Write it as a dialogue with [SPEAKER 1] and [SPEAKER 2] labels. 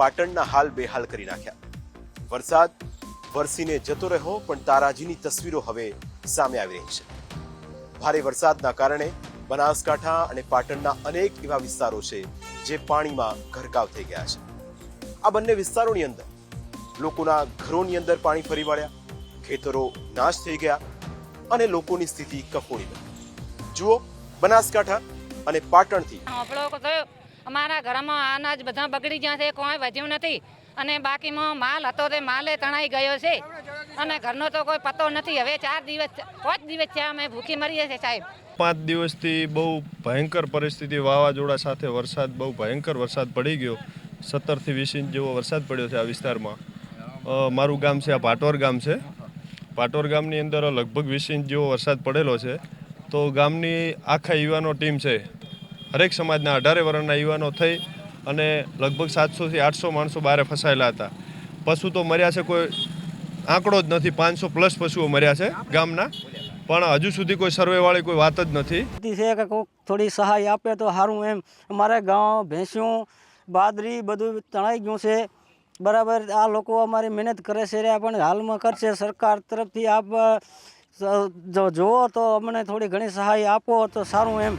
[SPEAKER 1] પાટણના હાલ બેહાલ કરી નાખ્યા. વરસાદ વરસીને જતો રહ્યો, પણ તારાજીની તસવીરો હવે સામે આવી રહી છે. ભારે વરસાદના કારણે બનાસકાંઠા અને પાટણના અનેક એવા વિસ્તારો છે જે પાણીમાં ગરકાવ થઈ ગયા છે. આ બંને વિસ્તારોની અંદર લોકોના ઘરોની અંદર પાણી ફરી વળ્યા, ખેતરો નાશ થઈ ગયા અને લોકોની સ્થિતિ કફોડી બની. જુઓ, બનાસકાંઠા અને પાટણથી
[SPEAKER 2] અમારા ઘરમાં અનાજ બધા બગડી ગયા છે, કોઈ વધ્યું નથી. અને બાકીમાં માલ હતો તે માલે તણાઈ ગયો છે. અને ઘરનો તો કોઈ પતો નથી. હવે ચાર દિવસ પાંચ દિવસ થયા અમે ભૂખી મરીએ છીએ સાહેબ.
[SPEAKER 3] પાંચ દિવસથી બહુ ભયંકર પરિસ્થિતિ, વાવાઝોડા સાથે વરસાદ, બહુ ભયંકર વરસાદ પડી ગયો. સત્તરથી વીસ ઇંચ જેવો વરસાદ પડ્યો છે આ વિસ્તારમાં. મારું ગામ છે, આ પાટોર ગામ છે. પાટોર ગામની અંદર લગભગ વીસ ઇંચ જેવો વરસાદ પડેલો છે. તો ગામની આખા યુવાનો ટીમ છે હરેક સમાજના અઢારે વર્ણના યુવાનો થઈ અને લગભગ સાતસોથી આઠસો માણસો બહાર ફસાયેલા હતા. પશુ તો મર્યા છે, કોઈ આંકડો જ નથી, પાંચસો પ્લસ પશુઓ મર્યા છે ગામના. પણ હજુ સુધી કોઈ સર્વેવાળી કોઈ વાત જ નથી.
[SPEAKER 4] છે કે કોઈક થોડી સહાય આપે તો સારું એમ. અમારે ગામ ભેંસ્યું, બાદરી બધું તણાઈ ગયું છે. બરાબર, આ લોકો અમારી મહેનત કરે છે રે પણ હાલમાં કરશે સરકાર તરફથી આપ જો, જુઓ તો અમને થોડી ઘણી સહાય આપો તો સારું એમ.